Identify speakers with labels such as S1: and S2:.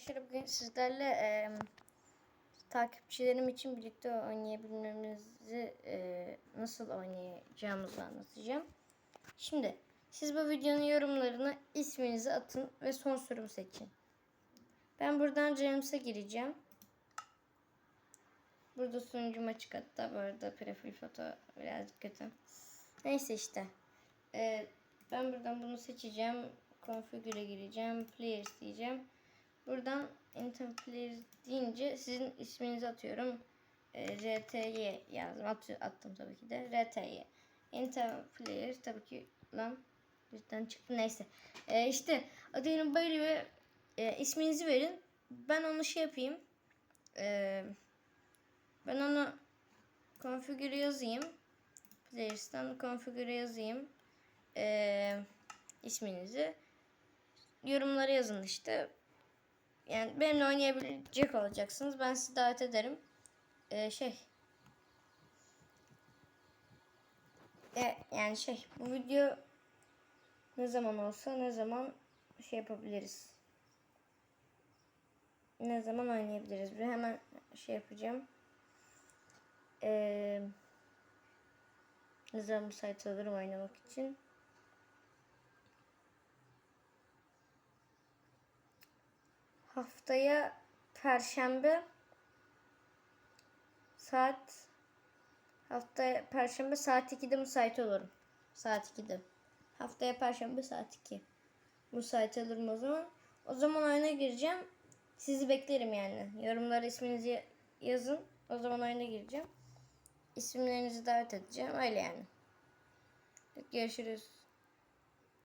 S1: arkadaşlar bugün sizlerle e, takipçilerim için birlikte oynayabilmemizi e, nasıl oynayacağımızı anlatacağım. Şimdi siz bu videonun yorumlarına isminizi atın ve son sorumu seçin. Ben buradan James'e gireceğim. Burada sunucum açık hatta bu arada profil foto birazcık kötü. Neyse işte. Ee, ben buradan bunu seçeceğim. Configure'e gireceğim. Players diyeceğim. Buradan Enter Players deyince sizin isminizi atıyorum. Ee, RTY yazdım. At, attım tabii ki de. RTY. Enter Players tabii ki lan cidden çıktı. Neyse. Ee, işte atıyorum böyle bir e, isminizi verin. Ben onu şey yapayım. Eee ben onu configure yazayım. Players'tan configure yazayım. Ee, isminizi. Yorumlara yazın işte. Yani benimle oynayabilecek olacaksınız. Ben sizi davet ederim. Ee, şey. E, yani şey bu video ne zaman olsa ne zaman şey yapabiliriz. Ne zaman oynayabiliriz? Bir hemen şey yapacağım. Ee, ne zaman müsait olurum oynamak için. Haftaya Perşembe saat haftaya Perşembe saat 2'de müsait olurum. Saat 2'de. Haftaya Perşembe saat 2. Müsait olurum o zaman. O zaman oyuna gireceğim. Sizi beklerim yani. Yorumlara isminizi yazın. O zaman oyuna gireceğim. İsimlerinizi davet edeceğim. Öyle yani. Görüşürüz.